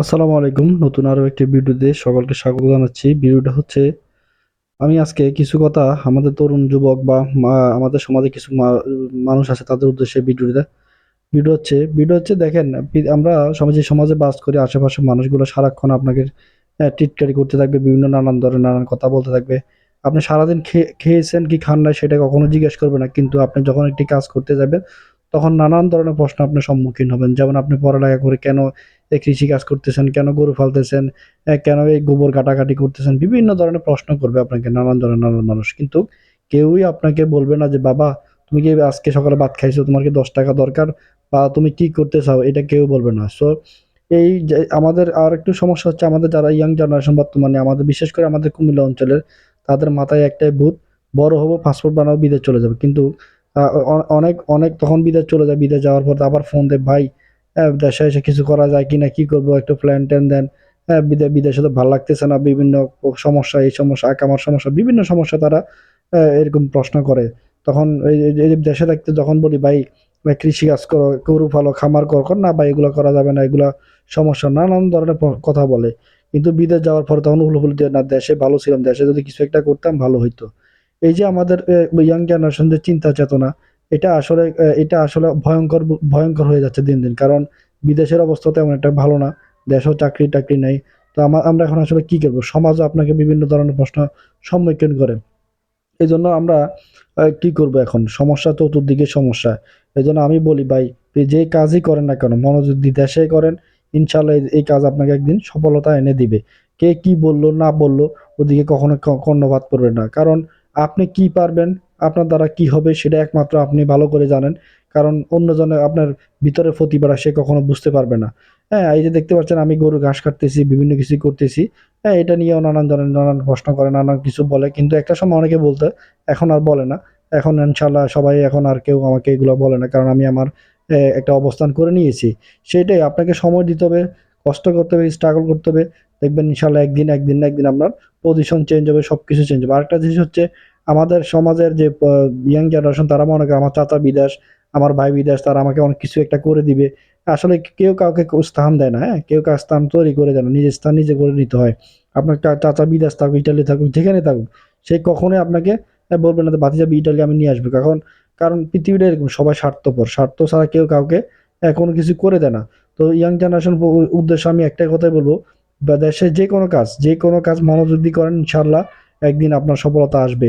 আসসালামু আলাইকুম। নতুন আরও একটি ভিডিওতে সকলকে স্বাগত জানাচ্ছি। ভিডিওটা হচ্ছে, আমি আজকে কিছু কথা আমাদের তরুণ যুবক বা আমাদের সমাজে কিছু মানুষ আছে, তাদের উদ্দেশ্যে ভিডিওটা। ভিডিও হচ্ছে ভিডিও হচ্ছে দেখেন আমরা সমাজে সমাজে বাস করি আশেপাশের মানুষগুলো সারাক্ষণ আপনাকে টিটকারি করতে থাকবে, বিভিন্ন নানান ধরনের নানান কথা বলতে থাকবে। আপনি সারাদিন খেয়ে খেয়েছেন কি খান নাই সেটা কখনো জিজ্ঞেস করবে না, কিন্তু আপনি যখন একটি কাজ করতে যাবেন তখন নানান ধরনের প্রশ্ন আপনার সম্মুখীন হবেন। যেমন আপনি পড়ালেখা করে কেন এই কৃষি কাজ করতেছেন? কেন গরু ফালতেছেন কেন এই গোবর কাটাকাটি করতেছেন? বিভিন্ন ধরনের প্রশ্ন করবে আপনাকে নানান ধরনের নানান মানুষ। কিন্তু কেউই আপনাকে বলবে না যে, বাবা, তুমি কি আজকে সকালে ভাত খাইছো? তোমার কি দশ টাকা দরকার? বা তুমি কি করতে চাও? এটা কেউ বলবে না। সো এই আমাদের আর একটু সমস্যা হচ্ছে, আমাদের যারা ইয়াং জেনারেশন বর্তমানে, আমাদের, বিশেষ করে আমাদের কুমিল্লা অঞ্চলের, তাদের মাথায় একটাই ভূত, বড় হব পাসপোর্ট বানাবো, বিদেশ চলে যাবে। কিন্তু অনেক অনেক তখন বিদেশ চলে যায়, বিদেশ যাওয়ার পর আবার ফোন দেয়, ভাই দেশে এসে কিছু করা যায় কিনা? কি করব? একটু প্ল্যান ট্যান দেন। হ্যাঁ বিদে- বিদেশে তো ভালো লাগতেছে না, বিভিন্ন সমস্যা, এই সমস্যা আকামার সমস্যা, বিভিন্ন সমস্যা তারা এরকম প্রশ্ন করে। তখন এই দেশে থাকতে যখন বলি, ভাই কৃষি কাজ করো, গরু ফালো খামার করো না, ভাই, এগুলো করা যাবে না, এগুলা সমস্যা। নানান ধরনের কথা বলে। কিন্তু বিদেশ যাওয়ার পর তখন হুলহুল দিয়ে না, দেশে ভালো ছিলাম, দেশে যদি কিছু একটা করতাম, ভালো হইতো। এই যে আমাদের ইয়াং জেনারেশনদের চিন্তা চেতনা, এটা আসলে এটা আসলে ভয়ঙ্কর ভয়ঙ্কর হয়ে যাচ্ছে দিন দিন। কারণ বিদেশের অবস্থা তেমন একটা ভালো না, দেশেও চাকরি টাকরি নেই। তো আমার আমরা এখন আসলে কি করব? সমাজও আপনাকে বিভিন্ন ধরনের প্রশ্ন সম্মুখীন করে। এই জন্য আমরা কি করব এখন? সমস্যা চতুর্দিকে সমস্যা। এই জন্য আমি বলি, ভাই যে কাজই করেন না কেন, মনোযোগ দিয়ে দেশে করেন ইনশাল্লাহ এই- কাজ আপনাকে একদিন সফলতা এনে দিবে। কে কি বলল, না বলল, ওদিকে কখনো কর্ণপাত করবেন না। কারণ আপনি কি পারবেন, আপনার দ্বারা কি হবে সেটা একমাত্র আপনি ভালো করে জানেন। কারণ অন্যজনে আপনার ভিতরে প্রতিভা সে কখনো বুঝতে পারবে না। হ্যাঁ এই যে দেখতে পাচ্ছেন, আমি গরু ঘাস কাটতেছি, বিভিন্ন কিছু করতেছি। হ্যাঁ এটা নিয়েও নানান ধরনের, নানান প্রশ্ন করে, নানান কিছু বলে। কিন্তু একটা সময় অনেকে বলতে, এখন আর বলে না। এখন ইনশাল্লাহ সবাই এখন আর কেউ আমাকে এগুলো বলে না। কারণ আমি আমার একটা অবস্থান করে নিয়েছি। সেটাই আপনাকে সময় দিতে হবে, কষ্ট করতে হবে স্ট্রাগল করতে হবে। দেখবেন ইনশাল্লাহ একদিন একদিন না একদিন আপনার পজিশন চেঞ্জ হবে সব কিছু চেঞ্জ হবে। আরেকটা জিনিস হচ্ছে আমাদের সমাজের যে ইয়াং জেনারেশন তারা মনে করে আমার চাচা বিদেশ, আমার ভাই বিদেশ, তারা আমাকে অনেক কিছু একটা করে দিবে। আসলে কেউ কাউকে কেউ স্থান দেয় না হ্যাঁ? কেউ কার স্থান তৈরি করে দেয় না, নিজের স্থান নিজে করে নিতে হয়। আপনার চাচা বিদেশ থাকুক, ইটালি থাকুক যেখানে থাকুক, সে কখনোই আপনাকে বলবে না বাতি যাবে ইটালি আমি নিয়ে আসব। কারণ কারণ পৃথিবীটা এরকম, সবাই স্বার্থপর। স্বার্থ ছাড়া কেউ কাউকে কোনো কিছু করে দেয় না। তো ইয়াং জেনারেশন উদ্দেশ্যে আমি একটাই কথাই বলব, বা দেশে যে কোনো কাজ, যে কোনো কাজ মনোযোগ দিয়ে করেন ইনশাল্লাহ একদিন আপনার সফলতা আসবে।